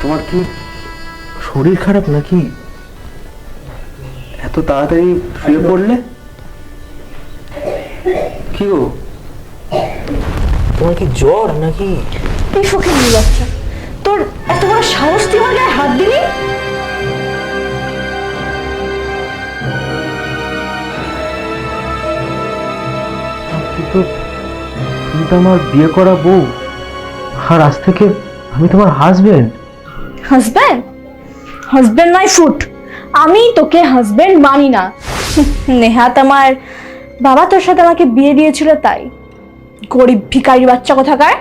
তোমার কি শরীর খারাপ নাকি? এত তাড়াতাড়ি শুয়ে পড়লে? কি গো? তোমার কি জ্বর নাকি? এই বাচ্চা তোর এত বড় সাহস তুই আমার গায়ে হাত দিলি? কিন্তু তো আমার বিয়ে করা বউ। আর আজ থেকে আমি তোমার হাজবেন্ড হাজব্যান্ড হাজব্যান্ড নয় ফুট আমি তোকে হাজবেন্ড মানি না। নেহাত আমার বাবা তোর সাথে আমাকে বিয়ে দিয়েছিল তাই। গরিব ভিখারি বাচ্চা কোথাকার?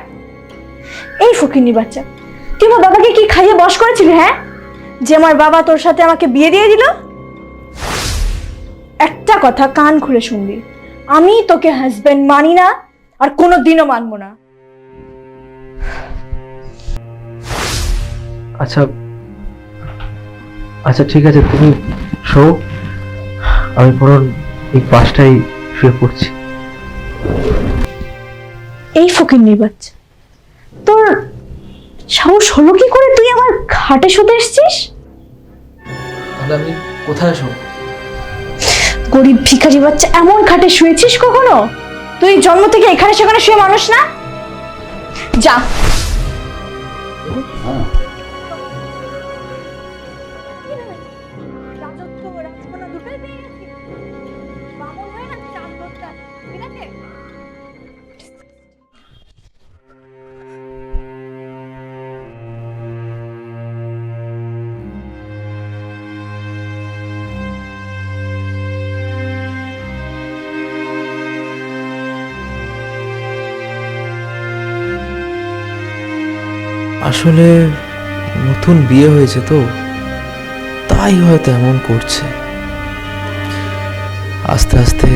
এই ফকিরনি বাচ্চা। তুই আমার বাবাকে কি খাইয়ে বস করেছিলি হ্যাঁ? যে আমার বাবা তোর সাথে আমাকে বিয়ে দিয়ে দিল? একটা কথা কান খুলে শুনবি। আমি তোকে হাজব্যান্ড মানি না আর কোনো দিনও মানবো না। আচ্ছা আচ্ছা ঠিক আছে তুমি শো আমি বরং এই পাশটাই শুয়ে পড়ছি এই ফকির বাচ্চা তোর সাহস হলো কি করে তুই আমার খাটে শুতে এসছিস? তাহলে আমি কোথায় শো গরিব ভিখারি বাচ্চা এমন খাটে শুয়েছিস কখনো? তুই জন্ম থেকে এখানে সেখানে শুয়ে মানুষ না? যা আসলে নতুন বিয়ে হয়েছে তো, তাই হয়তো এমন করছে। আস্তে আস্তে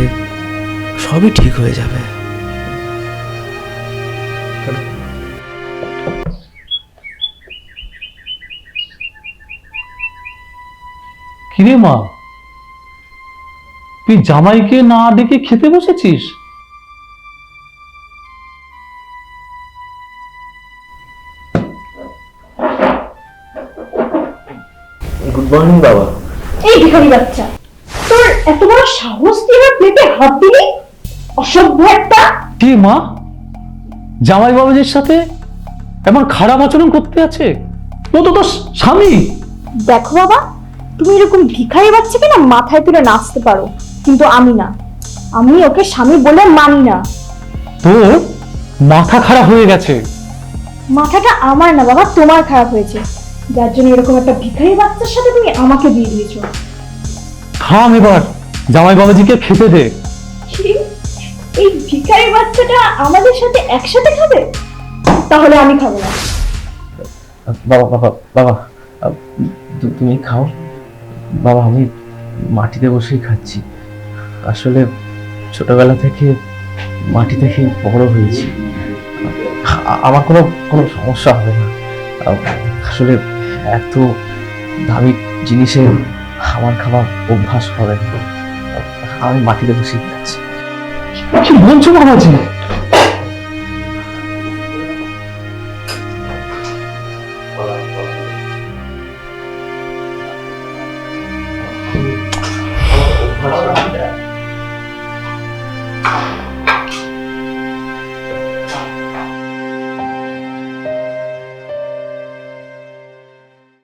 সবই ঠিক হয়ে যাবে। কিরে মা, তুই জামাইকে না ডেকে খেতে বসেছিস? গুড মর্নিং বাবা। এই ভিখারি বাচ্চা তোর এত বড় সাহস তুই আমার প্লেটে হাত দিলি? অসভ্য একটা। কি মা? জামাই বাবাজির সাথে এমন খারাপ আচরণ করতে আছে? ও তো তোর স্বামী। দেখো বাবা তুমি এরকম ভিখারি বাচ্চাকে না মাথায় তুলে নাচতে পারো কিন্তু আমি না। আমি ওকে স্বামী বলে মানি না। তোর মাথা খারাপ হয়ে গেছে। মাথাটা আমার না বাবা তোমার খারাপ হয়েছে। যার জন্য এরকম একটা ভিখারি বাচ্চার সাথে তুমি আমাকে দিয়ে দিয়েছ। থাম এবার জামাই বাবাজিকে খেতে দে। কি? এই ভিখারি বাচ্চাটা আমাদের সাথে একসাথে খাবে? তাহলে আমি খাব না। বাবা বাবা বাবা আহ, তু- তুমি খাও। বাবা আমি মাটিতে বসেই খাচ্ছি। আসলে ছোটবেলা থেকে মাটি থেকেই বড় হয়েছি। আ- আমার কোনো কোনো সমস্যা হবে না। আহ, আসলে এত দামি জিনিসে খাবার খাবার অভ্যাস হবে আমি মাটিতে বসে খাচ্ছি কি বলছো বাবাজি